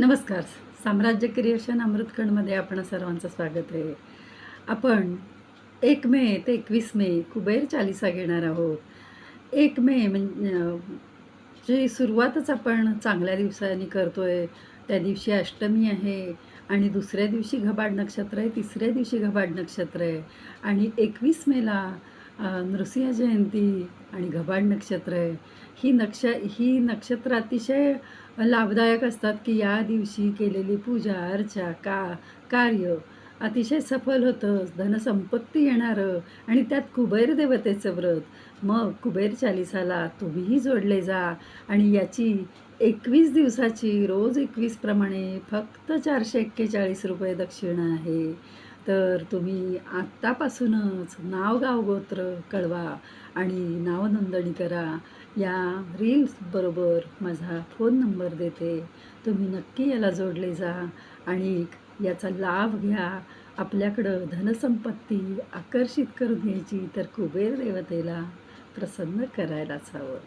नमस्कार. साम्राज्य क्रिएशन अमृतखंडमध्ये आपण सर्वांचं स्वागत आहे. आपण एक मे ते एकवीस मे कुबेर चालिसा घेणार आहोत. एक मे म्हणजे सुरुवातच आपण चांगल्या दिवसांनी करतो आहे त्या दिवशी अष्टमी आहे आणि दुसऱ्या दिवशी घबाड नक्षत्र आहे तिसऱ्या दिवशी घबाड नक्षत्र आहे. आणि एकवीस मेला नृसिंह जयंती आणि घबाड नक्षत्र आहे. ही नक्ष ही नक्षत्र अतिशय लाभदायक असतात की या दिवशी केलेली पूजा अर्चा का कार्य अतिशय सफल होतं. धनसंपत्ती येणारं आणि त्यात कुबेर देवतेचं व्रत. मग कुबेर चालिसाला तुम्हीही जोडले जा आणि याची एकवीस दिवसाची रोज एकवीसप्रमाणे फक्त चारशे एक्केचाळीस रुपये दक्षिणा आहे. तर तुम्ही आत्तापासूनच नाव गाव गोत्र कळवा आणि नावनोंदणी करा. या रील्सबरोबर माझा फोन नंबर देते. तुम्ही नक्की याला जोडले जा आणि याचा लाभ घ्या. आपल्याकडं धनसंपत्ती आकर्षित करून घ्यायची तर कुबेर देवतेला प्रसन्न करायलाच हवं.